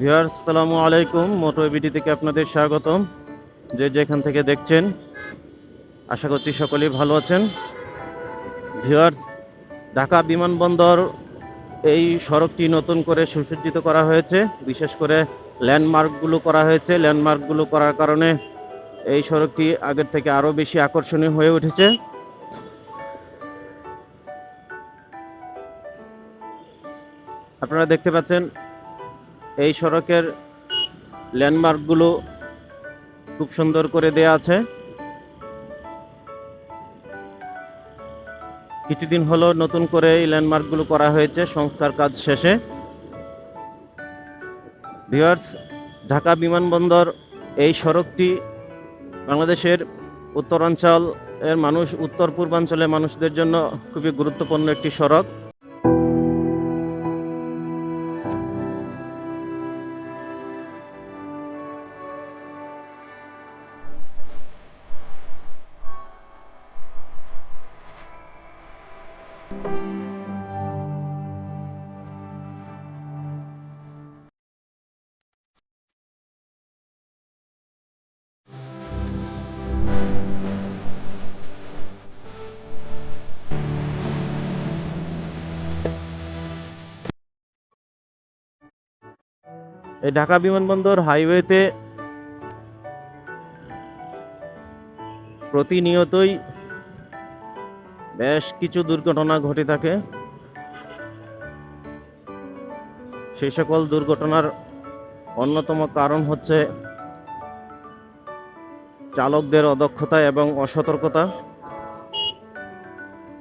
Viewers, আসসালামু আলাইকুম। মোটো থেকে আপনাদের স্বাগতম। যে যেখান থেকে দেখছেন, আশা করছি সকলেই ভালো আছেন। ভিউয়ার্স, ঢাকা বিমানবন্দর এই সড়কটি নতুন করে সুসজ্জিত করা হয়েছে। বিশেষ করে ল্যান্ডমার্কগুলো করা হয়েছে। ল্যান্ডমার্কগুলো করার কারণে এই সড়কটি আগের থেকে আরও বেশি আকর্ষণীয় হয়ে উঠেছে। আপনারা দেখতে পাচ্ছেন, এই সড়কের ল্যান্ডমার্কগুলো খুব সুন্দর করে দেয়া আছে। কিছুদিন হলো নতুন করে এই ল্যান্ডমার্কগুলো করা হয়েছে, সংস্কার কাজ শেষে। ভিউয়ার্স, ঢাকা বিমানবন্দর, এই সড়কটি বাংলাদেশের উত্তরাঞ্চল এর মানুষ উত্তর পূর্বাঞ্চলের মানুষদের জন্য খুবই গুরুত্বপূর্ণ একটি সড়ক। এই ঢাকা বিমানবন্দর হাইওয়েতে প্রতিনিয়তই বেশ কিছু দুর্ঘটনা ঘটে থাকে। সেই সকল দুর্ঘটনার অন্যতম কারণ হচ্ছে চালকদের অদক্ষতা এবং অসতর্কতা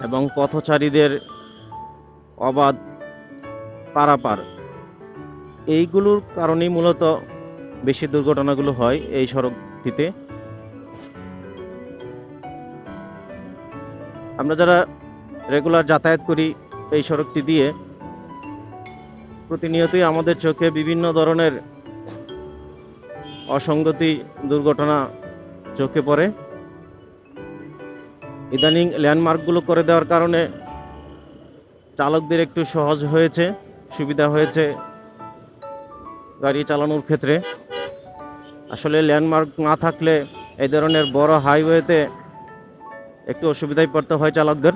এবং পথচারীদের অবাধ পারাপার। এইগুলোর কারণেই মূলত বেশি দুর্ঘটনাগুলো হয় এই সড়কটিতে। আমরা যারা রেগুলার যাতায়াত করি এই সড়কটি দিয়ে, প্রতিনিয়তই আমাদের চোখে বিভিন্ন ধরনের অসঙ্গতি, দুর্ঘটনা চোখে পড়ে। ইদানিং ল্যান্ডমার্কগুলো করে দেওয়ার কারণে চালকদের একটু সহজ হয়েছে, সুবিধা হয়েছে গাড়ি চালানোর ক্ষেত্রে। আসলে ল্যান্ডমার্ক না থাকলে এই ধরনের বড় হাইওয়েতে একটু অসুবিধায় পড়তে হয় চালকদের।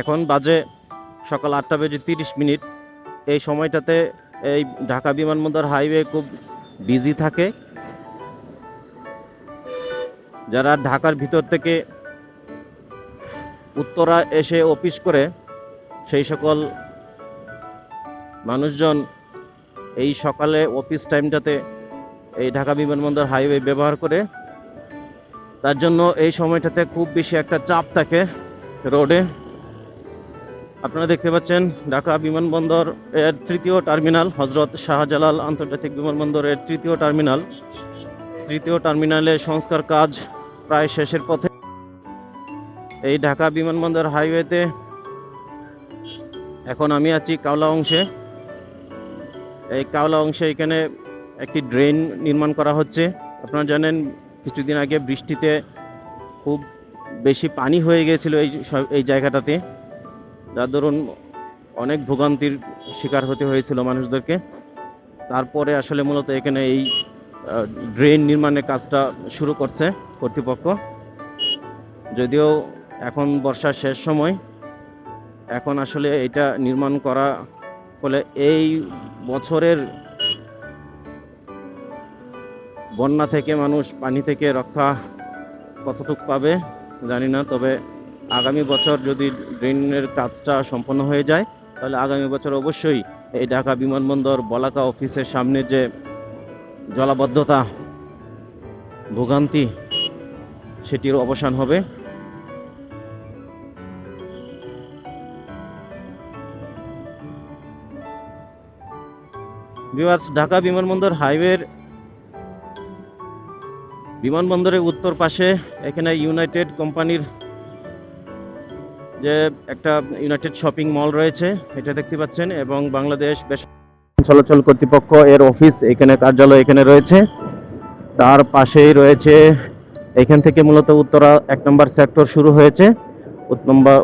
এখন বাজে সকাল আটটা বেজে তিরিশ মিনিট। এই সময়টাতে এই ঢাকা বিমানবন্দর হাইওয়ে খুব বিজি থাকে। যারা ঢাকার ভিতর থেকে উত্তরা এসে অফিস করে, সেই সকল মানুষজন এই সকালে অফিস টাইমটাতে এই ঢাকা বিমানবন্দর হাইওয়ে ব্যবহার করে, তার জন্য এই সময়টাতে খুব বেশি একটা চাপ থাকে রোডে। আপনারা দেখতে পাচ্ছেন ঢাকা বিমানবন্দর এর তৃতীয় টার্মিনাল হজরত শাহজালাল আন্তর্জাতিক বিমানবন্দরের তৃতীয় টার্মিনাল তৃতীয় টার্মিনালে সংস্কার কাজ প্রায় শেষের পথে। এই ঢাকা বিমানবন্দর হাইওয়েতে এখন আমি আছি কাওলা অংশে। এই কাওলা অংশে এখানে একটি ড্রেন নির্মাণ করা হচ্ছে। আপনারা জানেন, কিছুদিন আগে বৃষ্টিতে খুব বেশি পানি হয়ে গিয়েছিল এই এই জায়গাটাতে। যার দরুন অনেক ভোগান্তির শিকার হতে হয়েছিল মানুষদেরকে। তারপরে আসলে মূলত এখানে এই ড্রেন নির্মাণের কাজটা শুরু করছে কর্তৃপক্ষ। যদিও এখন বর্ষার শেষ সময়, এখন আসলে এটা নির্মাণ করা ফলে এই বছরের বন্যা থেকে মানুষ পানি থেকে রক্ষা কতটুকু পাবে জানি না, তবে আগামী বছর যদি ড্রেনের কাজটা সম্পন্ন হয়ে যায়, তাহলে আগামী বছর অবশ্যই এই ঢাকা বিমানবন্দর বলাকা অফিসের সামনে যে জলাবদ্ধতা ভোগান্তি, সেটির অবসান হবে। ভিউয়ার্স ঢাকা বিমানবন্দর হাইওয়ের বিমানবন্দরের উত্তর পাশে এখানে ইউনাইটেড কোম্পানির যে একটা ইউনাইটেড শপিং মল রয়েছে, এটা দেখতে পাচ্ছেন, এবং বাংলাদেশ বেশ চলাচল কর্তৃপক্ষ এর অফিস এখানে কার্যালয় এখানে রয়েছে। তার পাশেই রয়েছে, এখান থেকে মূলত উত্তরা এক নম্বর সেক্টর শুরু হয়েছে।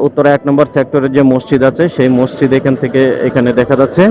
উত্তরা এক নম্বর সেক্টরের যে মসজিদ আছে, সেই মসজিদ এখান থেকে এখানে দেখা যাচ্ছে।